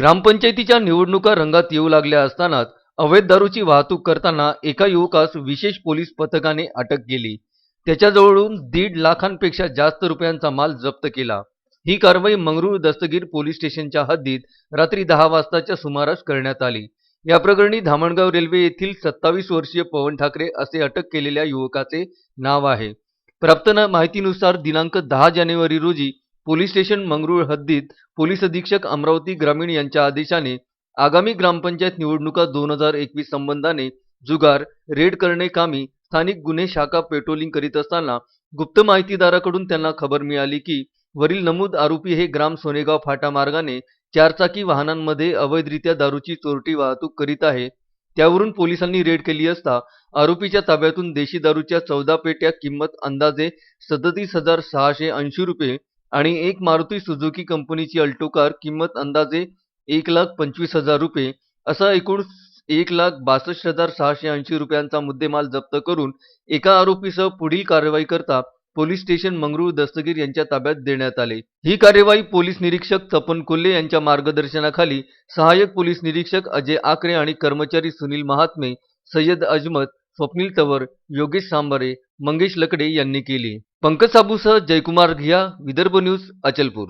ग्रामपंचायतीच्या निवडणुका रंगात येऊ लागल्या असतानाच अवैध दारूची वाहतूक करताना एका युवकास विशेष पोलीस पथकाने अटक केली. त्याच्याजवळून दीड लाखांपेक्षा जास्त रुपयांचा माल जप्त केला. ही कारवाई मंगरुळ दस्तगीर पोलीस स्टेशनच्या हद्दीत रात्री दहा वाजताच्या सुमारास करण्यात आली. या प्रकरणी धामणगाव रेल्वे येथील सत्तावीस वर्षीय पवन ठाकरे असे अटक केलेल्या युवकाचे नाव आहे. प्राप्त माहितीनुसार दिनांक दहा जानेवारी रोजी पोलीस स्टेशन मंगरुळ हद्दीत पोलीस अधीक्षक अमरावती ग्रामीण यांच्या आदेशाने आगामी ग्रामपंचायत निवडणुका दोन हजार एकवीस संबंधाने जुगार रेड करणे कामी स्थानिक गुन्हे शाखा पेट्रोलिंग करीत असताना गुप्त माहितीदाराकडून त्यांना खबर मिळाली की वरील नमूद आरोपी हे ग्राम सोनेगाव फाटा मार्गाने चारचाकी वाहनांमध्ये अवैधरित्या दारूची चोरटी वाहतूक करीत आहे. त्यावरून पोलिसांनी रेड केली असता आरोपीच्या ताब्यातून देशी दारूच्या चौदा पेट्या किंमत अंदाजे सदतीस हजार सहाशे ऐंशी रुपये आणि एक मारुती सुझुकी कंपनीची अल्टो कार किंमत अंदाजे एक लाख पंचवीस हजार रुपये. असा एकूण एक लाख बासष्ट हजार सहाशे ऐंशी रुपयांचा मुद्देमाल जप्त करून एका आरोपीसह पुढील कारवाई करता पोलीस स्टेशन मंगरुळ दस्तगीर यांच्या ताब्यात देण्यात आले. ही कार्यवाही पोलीस निरीक्षक तपन कोल्हे यांच्या मार्गदर्शनाखाली सहाय्यक पोलीस निरीक्षक अजय आकरे आणि कर्मचारी सुनील महात्मे सय्यद अजमत स्वप्नील तवर योगेश सांबारे मंगेश लकडे यांनी केली. पंकज साबूसह जयकुमार घिया विदर्भ न्यूज अचलपूर.